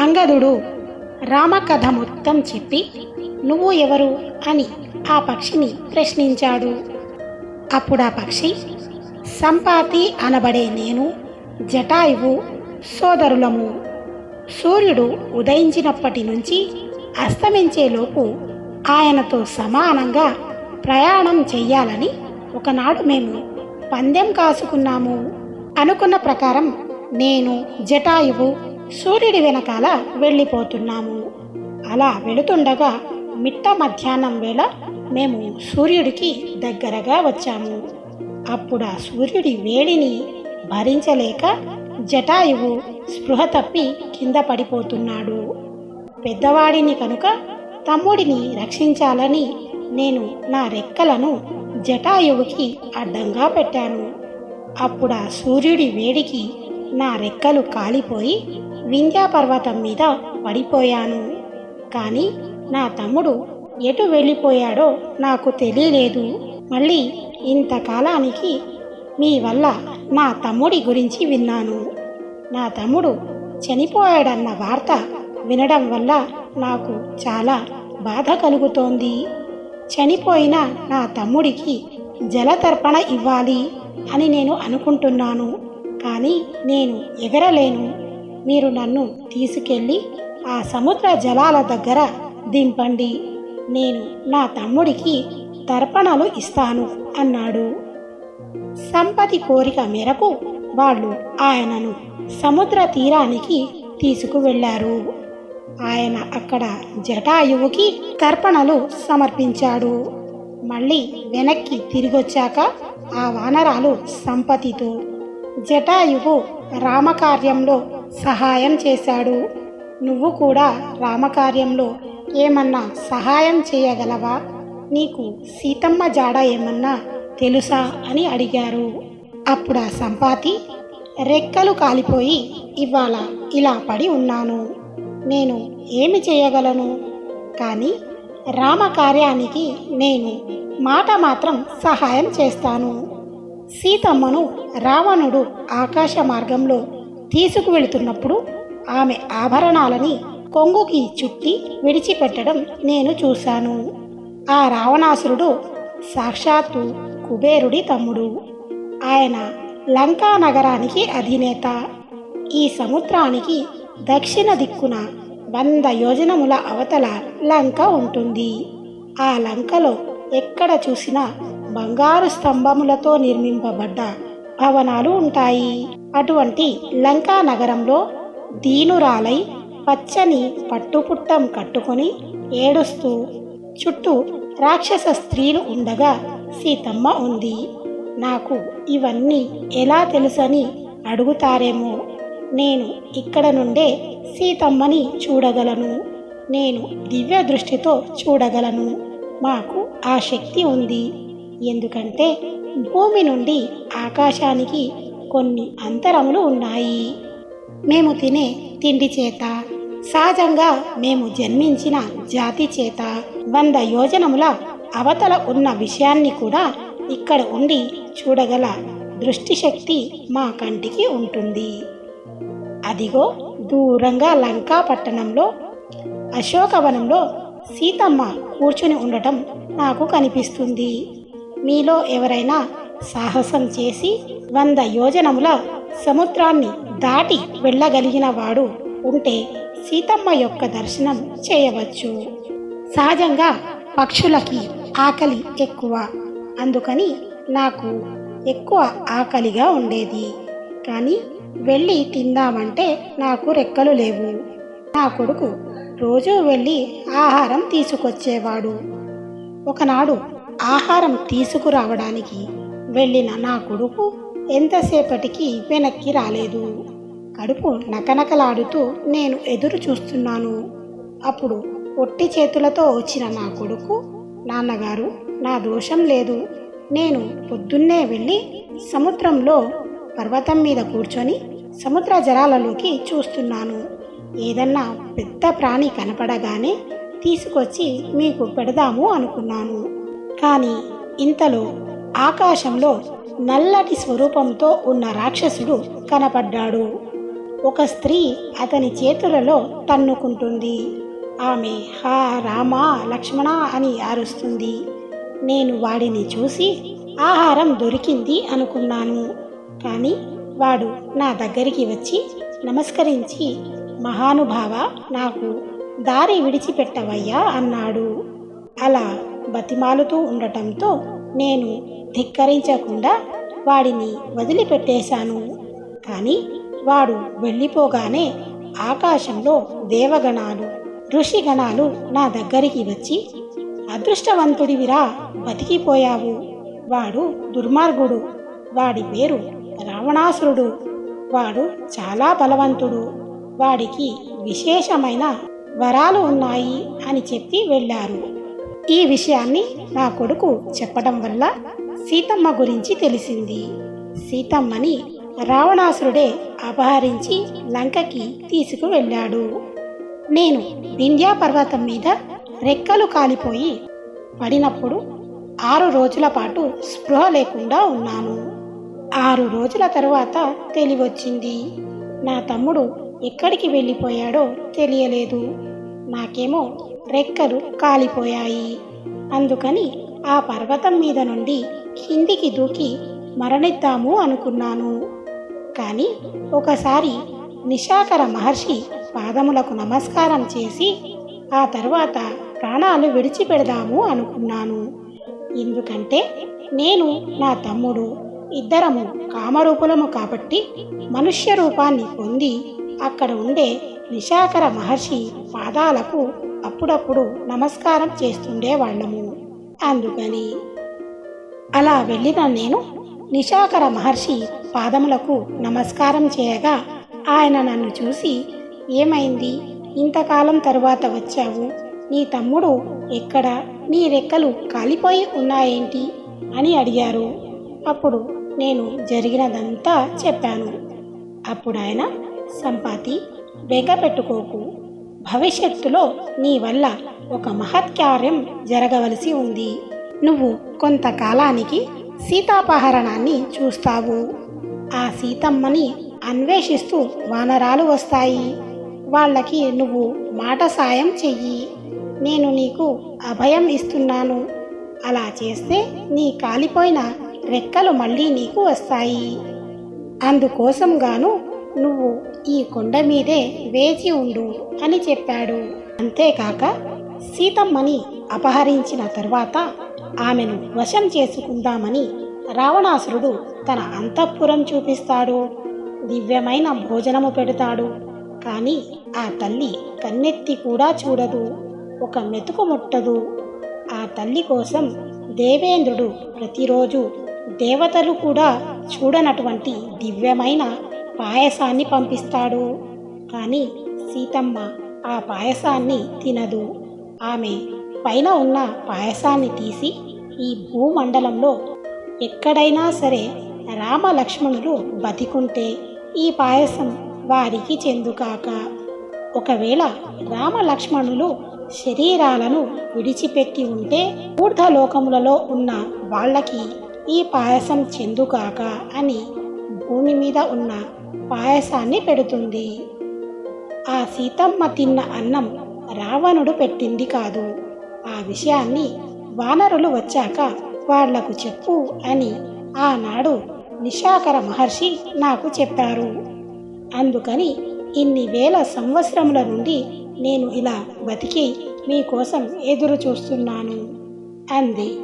అంగదుడు రామకథ మొత్తం చెప్పి నువ్వు ఎవరు? అని ఆ పక్షిని ప్రశ్నించాడు. అప్పుడు ఆ పక్షి సంపాతి అనబడే నేను జటాయువు సోదరులము. సూర్యుడు ఉదయించినప్పటి నుంచి అస్తమించేలోపు ఆయనతో సమానంగా ప్రయాణం చెయ్యాలని ఒకనాడు మేము పందెం కాసుకున్నాము. అనుకున్న ప్రకారం నేను జటాయువు సూర్యుడి వెనకాల వెళ్ళిపోతున్నాము. అలా వెళుతుండగా మిట్ట మధ్యాహ్నం వేళ మేము సూర్యుడికి దగ్గరగా వచ్చాము. అప్పుడు ఆ సూర్యుడి వేడిని భరించలేక జటాయువు స్పృహ తప్పి కింద పడిపోతున్నాడు. పెద్దవాడిని కనుక తమ్ముడిని రక్షించాలని నేను నా రెక్కలను జటాయువుకి అడ్డంగా పెట్టాను. అప్పుడు ఆ సూర్యుడి వేడికి నా రెక్కలు కాలిపోయి వింధ్యా పర్వతం మీద పడిపోయాను. కానీ నా తమ్ముడు ఎటు వెళ్ళిపోయాడో నాకు తెలియలేదు. మళ్ళీ ఇంతకాలానికి మీ వల్ల నా తమ్ముడి గురించి విన్నాను. నా తమ్ముడు చనిపోయాడన్న వార్త వినడం వల్ల నాకు చాలా బాధ కలుగుతోంది. చనిపోయిన నా తమ్ముడికి జలతర్పణ ఇవ్వాలి అని నేను అనుకుంటున్నాను. కానీ నేను ఎగరలేను. మీరు నన్ను తీసుకెళ్ళి ఆ సముద్ర జలాల దగ్గర దింపండి. నేను నా తమ్ముడికి తర్పణలు ఇస్తాను అన్నాడు. సంపతి కోరిక మేరకు వాళ్ళు ఆయనను సముద్ర తీరానికి తీసుకువెళ్ళారు. ఆయన అక్కడ జటాయువుకి తర్పణలు సమర్పించాడు. మళ్ళీ వెనక్కి తిరిగొచ్చాక ఆ వానరాలు సంపతితో జటాయువు రామకార్యంలో సహాయం చేశాడు. నువ్వు కూడా రామకార్యంలో ఏమన్నా సహాయం చేయగలవా? నీకు సీతమ్మ జాడ ఏమన్నా తెలుసా? అని అడిగారు. అప్పుడు ఆ సంపాతి రెక్కలు కాలిపోయి ఇవాళ ఇలా పడి ఉన్నాను. నేను ఏమి చేయగలను? కానీ రామకార్యానికి నేను మాట మాత్రం సహాయం చేస్తాను. సీతమ్మను రావణుడు ఆకాశ మార్గంలో తీసుకువెళుతున్నప్పుడు ఆమె ఆభరణాలని కొంగుకి చుట్టి విడిచిపెట్టడం నేను చూశాను. ఆ రావణాసురుడు సాక్షాత్తు కుబేరుడి తమ్ముడు. ఆయన లంకా నగరానికి అధినేత. ఈ సముద్రానికి దక్షిణ దిక్కున వంద యోజనముల అవతల లంక ఉంటుంది. ఆ లంకలో ఎక్కడ చూసినా బంగారు స్తంభములతో నిర్మింపబడ్డ భవనాలు ఉంటాయి. అటువంటి లంకా నగరంలో దీనురాలై పచ్చని పట్టుపుట్టం కట్టుకొని ఏడుస్తూ చుట్టూ రాక్షస స్త్రీలు ఉండగా సీతమ్మ ఉంది. నాకు ఇవన్నీ ఎలా తెలుసని అడుగుతారేమో. నేను ఇక్కడ నుండే సీతమ్మని చూడగలను. నేను దివ్య దృష్టితో చూడగలను. మాకు ఆ శక్తి ఉంది. ఎందుకంటే భూమి నుండి ఆకాశానికి కొన్ని అంతరములు ఉన్నాయి. మేము తినే తిండి చేత సహజంగా మేము జన్మించిన జాతి చేత వంద యోజనముల అవతల ఉన్న విషయాన్ని కూడా ఇక్కడ ఉండి చూడగల దృష్టిశక్తి మా కంటికి ఉంటుంది. అదిగో దూరంగా లంకా పట్టణంలో అశోకవనంలో సీతమ్మ కూర్చుని ఉండటం నాకు కనిపిస్తుంది. మీలో ఎవరైనా సాహసం చేసి వంద యోజనముల సముద్రాన్ని దాటి వెళ్ళగలిగిన వాడు ఉంటే సీతమ్మ యొక్క దర్శనం చేయవచ్చు. సహజంగా పక్షులకి ఆకలి ఎక్కువ. అందుకని నాకు ఎక్కువ ఆకలిగా ఉండేది. కానీ వెళ్ళి తిందామంటే నాకు రెక్కలు లేవు. నా కొడుకు రోజూ వెళ్ళి ఆహారం తీసుకొచ్చేవాడు. ఒకనాడు ఆహారం తీసుకురావడానికి వెళ్ళిన నా కొడుకు ఎంతసేపటికి వెనక్కి రాలేదు. కడుపు నకనకలాడుతూ నేను ఎదురు చూస్తున్నాను. అప్పుడు ఒట్టి చేతులతో వచ్చిన నా కొడుకు నాన్నగారు నా దోషం లేదు. నేను పొద్దున్నే వెళ్ళి సముద్రంలో పర్వతం మీద కూర్చొని సముద్ర జలాలలోకి చూస్తున్నాను. ఏదన్నా పెద్ద ప్రాణి కనపడగానే తీసుకొచ్చి మీకు పెడదాము అనుకున్నాను. కానీ ఇంతలో ఆకాశంలో నల్లటి స్వరూపంతో ఉన్న రాక్షసుడు కనపడ్డాడు. ఒక స్త్రీ అతని చేతులలో తన్నుకుంటుంది. ఆమె హా రామ లక్ష్మణ అని అరుస్తుంది. నేను వాడిని చూసి ఆహారం దొరికింది అనుకున్నాను. కానీ వాడు నా దగ్గరికి వచ్చి నమస్కరించి మహానుభావ నాకు దారి విడిచిపెట్టవయ్యా అన్నాడు. అలా బతిమాలుతూ ఉండటంతో నేను ధిక్కరించకుండా వాడిని వదిలిపెట్టేశాను. కానీ వాడు వెళ్ళిపోగానే ఆకాశంలో దేవగణాలు ఋషిగణాలు నా దగ్గరికి వచ్చి అదృష్టవంతుడివిరా బతికిపోయావు. వాడు దుర్మార్గుడు. వాడి పేరు రావణాసురుడు. వాడు చాలా బలవంతుడు. వాడికి విశేషమైన వరాలు ఉన్నాయి అని చెప్పి వెళ్ళారు. ఈ విషయాన్ని నా కొడుకు చెప్పడం వల్ల సీతమ్మ గురించి తెలిసింది. సీతమ్మని రావణాసురుడే అపహరించి లంకకి తీసుకువెళ్ళాడు. నేను వింధ్యా పర్వతం మీద రెక్కలు కాలిపోయి పడినప్పుడు ఆరు రోజుల పాటు స్పృహ లేకుండా ఉన్నాను. ఆరు రోజుల తరువాత తెలివొచ్చింది. నా తమ్ముడు ఎక్కడికి వెళ్ళిపోయాడో తెలియలేదు. నాకేమో రెక్కలు కాలిపోయాయి. అందుకని ఆ పర్వతం మీద నుండి కిందికి దూకి మరణిద్దాము అనుకున్నాను. కానీ ఒకసారి నిశాకర మహర్షి పాదములకు నమస్కారం చేసి ఆ తర్వాత ప్రాణాలు విడిచిపెడదాము అనుకున్నాను. ఎందుకంటే నేను నా తమ్ముడు ఇద్దరము కామరూపులము కాబట్టి మనుష్య రూపాన్ని పొంది అక్కడ ఉండే నిశాకర మహర్షి పాదాలకు అప్పుడప్పుడు నమస్కారం చేస్తుండేవాళ్ళము అందుకని అలా వెళ్ళిన నేను నిశాకర మహర్షి పాదములకు నమస్కారం చేయగా ఆయన నన్ను చూసి ఏమైంది? ఇంతకాలం తరువాత వచ్చావు? నీ తమ్ముడు ఎక్కడ? నీ రెక్కలు కాలిపోయి ఉన్నాయేంటి? అని అడిగారు. అప్పుడు నేను జరిగినదంతా చెప్పాను. అప్పుడు ఆయన సంపాతి బెగ పెట్టుకోకు. భవిష్యత్తులో నీ వల్ల ఒక మహత్కార్యం జరగవలసి ఉంది. నువ్వు కొంతకాలానికి సీతాపహరణాన్ని చూస్తావు. ఆ సీతమ్మని అన్వేషిస్తూ వానరాలు వస్తాయి. వాళ్ళకి నువ్వు మాట సాయం చెయ్యి. నేను నీకు అభయం ఇస్తున్నాను. అలా చేస్తే నీ కాలిపోయిన రెక్కలు మళ్ళీ నీకు వస్తాయి. అందుకోసం గాను నువ్వు ఈ కొండ మీదే వేచి ఉండు అని చెప్పాడు. అంతేకాక సీతమ్మని అపహరించిన తరువాత ఆమెను వశం చేసుకుందామని రావణాసురుడు తన అంతఃపురం చూపిస్తాడు. దివ్యమైన భోజనము పెడతాడు. కానీ ఆ తల్లి కన్నెత్తి కూడా చూడదు. ఒక మెతుకు ముట్టదు. ఆ తల్లి కోసం దేవేంద్రుడు ప్రతిరోజు దేవతలు కూడా చూడనటువంటి దివ్యమైన పాయసాన్ని పంపిస్తాడు. కానీ సీతమ్మ ఆ పాయసాన్ని తినదు. ఆమె పైన ఉన్న పాయసాన్ని తీసి ఈ భూమండలంలో ఎక్కడైనా సరే రామలక్ష్మణులు బతికుంటే ఈ పాయసం వారికి చెందుకాక. ఒకవేళ రామలక్ష్మణులు శరీరాలను విడిచిపెట్టి ఉంటే ఊర్ధలోకములలో ఉన్న వాళ్ళకి ఈ పాయసం చెందుకాక అని భూమి మీద ఉన్న పాయసాన్ని పెడుతుంది. ఆ సీతమ్మ తిన్న అన్నం రావణుడు పెట్టింది కాదు. ఆ విషయాన్ని వానరులు వచ్చాక వాళ్ళకు చెప్పు అని ఆనాడు నిశాకర మహర్షి నాకు చెప్పారు. అందుకని ఇన్ని వేల సంవత్సరముల నుండి నేను ఇలా బతికి మీకోసం ఎదురు చూస్తున్నాను అంది.